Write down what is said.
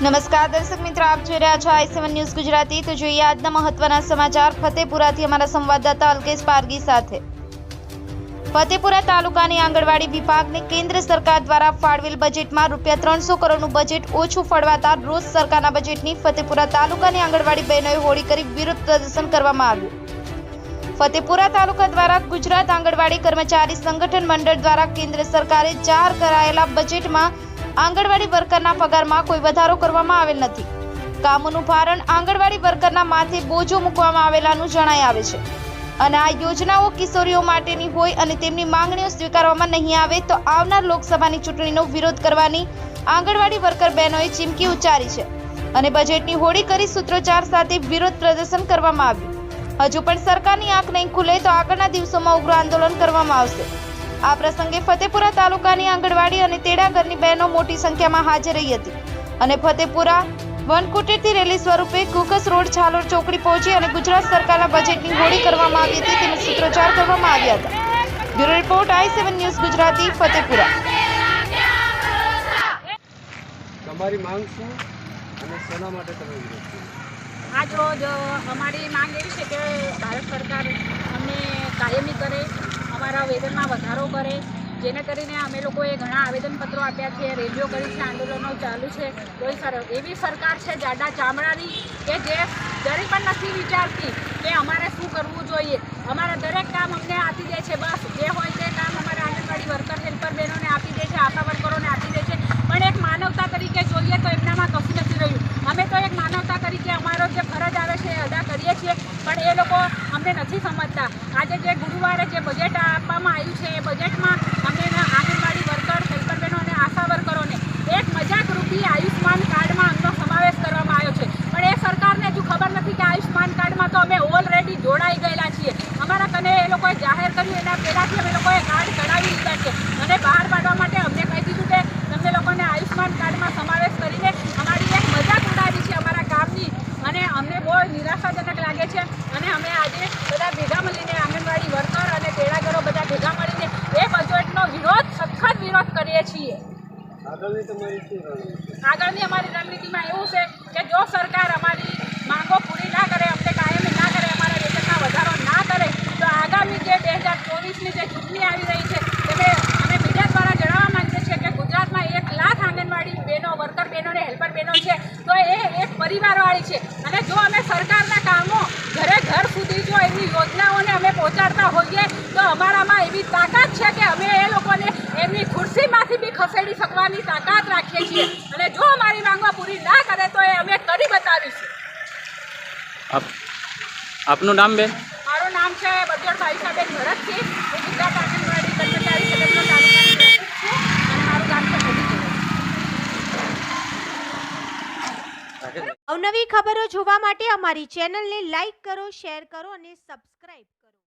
નમસ્કાર, દર્શક મિત્રો, આપ જોઈ રહ્યા છો આઈ સેવન ન્યૂઝ ગુજરાતી. તો જોઈએ આજના મહત્વના સમાચાર. ફતેપુરાથી અમારા સંવાદદાતા અલ્કેશ પારગી સાથે. ફતેપુરા તાલુકાની આંગણવાડી વિભાગને કેન્દ્ર સરકાર દ્વારા ફાળવેલ બજેટમાં રૂપિયા ત્રણસો કરોડનું બજેટ ઓછું ફળવાતા રોજ સરકારના બજેટની ફતેપુરા તાલુકાની આંગણવાડી બહેનોએ હોળી કરી વિરોધ પ્રદર્શન કરવામાં આવ્યું. ફતેપુરા તાલુકા દ્વારા ગુજરાત આંગણવાડી કર્મચારી સંગઠન મંડળ દ્વારા કેન્દ્ર સરકારે જાહેર કરાયેલા બજેટમાં આંગણવાડી વર્કરના પગારમાં કોઈ વધારો કરવામાં આવેલ નથી. કામોનું ભારણ આંગણવાડી વર્કરના માથે બોજો મૂકવામાં આવેલાનું જણાય આવે છે. અને આ યોજનાઓ કિશોરીઓ માટેની હોય અને તેમની માંગણીઓ સ્વીકારવામાં નહીં આવે તો આવનાર લોકસભાની ચૂંટણીનો વિરોધ કરવાની આંગણવાડી વર્કર બહેનોએ ચીમકી ઉચ્ચારી છે. અને બજેટની હોળી કરી સૂત્રોચ્ચાર સાથે વિરોધ પ્રદર્શન કરવામાં આવ્યું. હજુ પણ સરકારની આંખ નહીં ખુલે તો આગળના દિવસોમાં ઉગ્ર આંદોલન કરવામાં આવશે. આ પ્રસંગે ફતેપુરા તાલુકાની આંગણવાડી અને તેડાગરની બહેનો મોટી સંખ્યામાં હાજર રહી હતી. અને ફતેપુરા વનકુટીરથી રેલી સ્વરૂપે કુકસ રોડ છાલોર ચોકડી પહોંચી અને ગુજરાત સરકારના બજેટની હોળી કરવામાં આવી હતી તેનો સૂત્રોચ્ચાર કરવામાં આવ્યા હતા. Bureau report I seven news Gujarati Fatepura. તમારી માંગ શું અને શેના માટે તમે વિરોધ? આજ રોજ અમારી માંગ એવી છે કે ભારત સરકાર અમને કાયમી કરે અમારા વેતનમાં વધારો કરે, જેને કરીને અમે લોકોએ ઘણા આવેદનપત્રો આપ્યા છે રેલીઓ કરી છે આંદોલનો ચાલુ છે. કોઈ સર, એવી સરકાર છે જાડા ચામડાની કે જે જરી પણ નથી વિચારતી કે અમારે શું કરવું જોઈએ. અમારા દરેક કામ અમને આપી દે છે બસ જે હોય તે કામ અમારા આંગણવાડી વર્કર હેલ્પર બહેનોને આપી દે છે આશા વર્કરોને આપી દે છે પણ એક માનવતા તરીકે જોઈએ તો એમનામાં કશું નથી રહ્યું અમે તો એક માનવતા તરીકે અમારો જે ફરજ આવે છે એ અદા કરીએ છીએ પણ એ લોકો અમને સમજતા. આજે જે ગુરુવારે જે બજેટ આપવામાં આવ્યું છે, એ બજેટમાં અમે આંગણવાડી વર્કર હેલ્પર બહેનો અને આશા વર્કરોને એક મજાક રૂપી આયુષ્માન કાર્ડમાં અમનો સમાવેશ કરવામાં આવ્યો છે. પણ એ સરકારને હજુ ખબર નથી કે આયુષ્માન કાર્ડમાં તો અમે ઓલરેડી જોડાઈ ગયેલા છીએ. અમારા કને એ લોકોએ જાહેર કર્યું એના પહેલાંથી અમે લોકોએ કાર્ડ કઢાવી લીધા છે અને બહાર પાડવા માટે અમને કહી દીધું કે તમને લોકોને આયુષ્માન કાર્ડમાં સમાવેશ કરીને અમારી એક મજાક ઉડાવી છે અમારા કામની અને અમને બહુ નિરાશાજનક લાગે છે અને અમે આજે બધા ભેગા મળીને આંગણવાડી વર્કર અને તેડાગરો બધા ભેગા મળીને એ બજેટનો વિરોધ સખત વિરોધ કરીએ છીએ. આગળની અમારી રણનીતિમાં એવું છે કે જો સરકાર અમારી માંગો પૂરી ના કરે અમને કાયમી ના કરે અમારા વેતનમાં વધારો ના કરે તો આગામી જે બે હજાર ચોવીસની જે ચૂંટણી આવી રહી છે તેને અમે મીડિયા દ્વારા જણાવવા માંગીએ છીએ કે ગુજરાતમાં એક લાખ આંગણવાડી બહેનો વર્કર બહેનો અને હેલ્પર બહેનો છે તો એ એક પરિવારવાળી છે. અને જો અમે સરકારના કામો ઘરે ઘર સુધી જો એવી યોજનાઓને અમે પહોંચાડતા હોઈએ તો અમારામાં એવી તાકાત એમની બી ખસેડી શકવાની તાકાત રાખીએ છીએ. અને જો અમારી માંગવા પૂરી ના કરે તો એ અમે કરી બતાવીશું. આપનું નામ બેન? મારું નામ છે બજોડ ભાઈસાબેન ભરતસિંહ. હું ગુજરાત આંગણવાડી કર્મચારી સંગઠનનો તાલુકાની છું અને મારું ગામ છે અવનવી ખબરો જોવા માટે અમારી ચેનલને લાઈક કરો શેર કરો અને સબસ્ક્રાઇબ કરો.